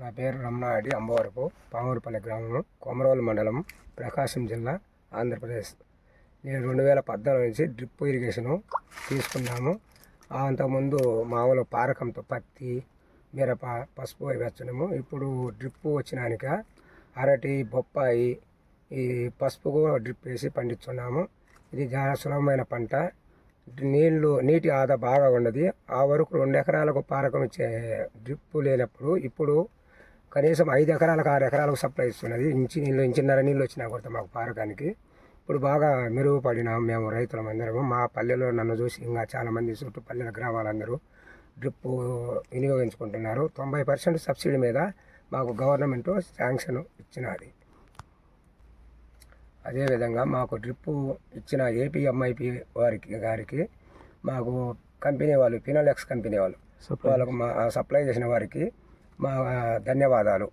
నా పేరు రమణాడి అంబవరపు పామూరుపల్లి గ్రామం కొమరవల్లి మండలం ప్రకాశం జిల్లా ఆంధ్రప్రదేశ్. నేను రెండు వేల పద్నాలుగు నుంచి డ్రిప్ ఇరిగేషను తీసుకున్నాము. ఆ అంతకుముందు మామూలు పారకంతో పత్తి మిరప పసుపు వేస్తున్నాము. ఇప్పుడు డ్రిప్ వచ్చినాక అరటి బొప్పాయి ఈ పసుపు కూడా డ్రిప్ వేసి పండిస్తున్నాము. ఇది చాలా సులభమైన పంట. నీళ్ళు నీటి ఆదా బాగా ఉన్నది. ఆ వరకు రెండు ఎకరాలకు పారకం ఇచ్చే డ్రిప్ లేనప్పుడు ఇప్పుడు కనీసం ఐదు ఎకరాలకు ఆరు ఎకరాలకు సప్లై ఇస్తున్నది. ఇంచి నీళ్ళు ఇంచిన్నర నీళ్ళు వచ్చినా కూడా మాకు పారకానికి. ఇప్పుడు బాగా మెరుగుపడినాం మేము రైతులం అందరము. మా పల్లెలో నన్ను చూసి ఇంకా చాలామంది చుట్టూ పల్లెల గ్రామాలందరూ డ్రిప్ వినియోగించుకుంటున్నారు. తొంభై పర్సెంట్ సబ్సిడీ మీద మాకు గవర్నమెంట్ శాంక్షన్ ఇచ్చినది. అదేవిధంగా మాకు డ్రిప్పు ఇచ్చిన ఏపీఎంఐపి వారికి గారికి మాకు కంపెనీ వాళ్ళు ఫినోలెక్స్ కంపెనీ వాళ్ళు వాళ్ళకు మా సప్లై చేసిన వారికి మా ధన్యవాదాలు.